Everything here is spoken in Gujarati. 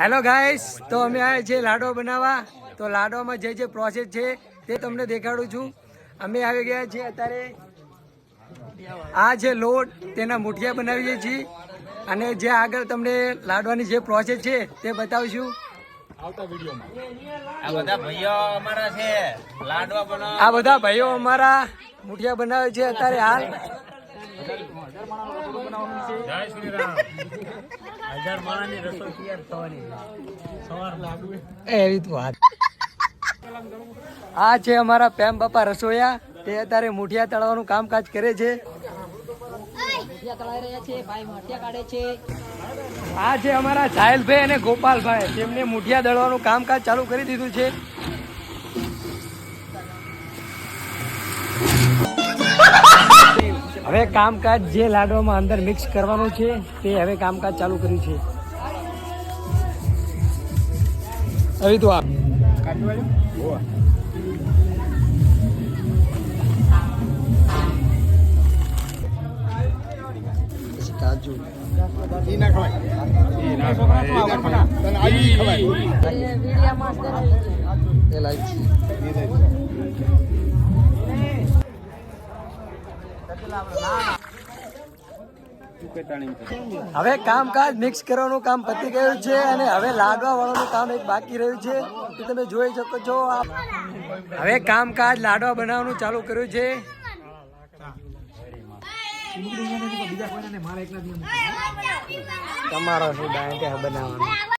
હેલો ગાઈસ તો અમે આ જે લાડો બનાવવા તો લાડવામાં જે જે પ્રોસેસ છે તે તમને દેખાડું છું. અમે આવી ગયા છીએ અત્યારે આ જે લોટ તેના મુઠિયા બનાવીએ છીએ અને જે આગળ તમને લાડવાની જે પ્રોસેસ છે તે બતાવીશું. આ બધા ભાઈઓ અમારા છે. લાડવા એવી તો આ છે અમારા પેમ બાપા રસોયા. તે અત્યારે મુઠિયા તળવાનું કામકાજ કરે છે. આ છે અમારા સાહેલભાઈ અને ગોપાલભાઈ. તેમને મુઠિયા દળવાનું કામકાજ ચાલુ કરી દીધું છે. હવે કામકાજ જે લાડવામાં અંદર મિક્સ કરવાનું છે તે હવે કામકાજ ચાલુ કર્યું છે. હવે તો એલાયચી હવે કામકાજ મિક્સ કરવાનું કામ પતી ગયું છે અને હવે લાડવા વાળાનું કામ એક બાકી રહ્યું છે. તો તમે જોઈ શકો છો હવે કામકાજ લાડવા બનાવવાનું ચાલુ કર્યું છે. તમારો શું બનાવવાનું?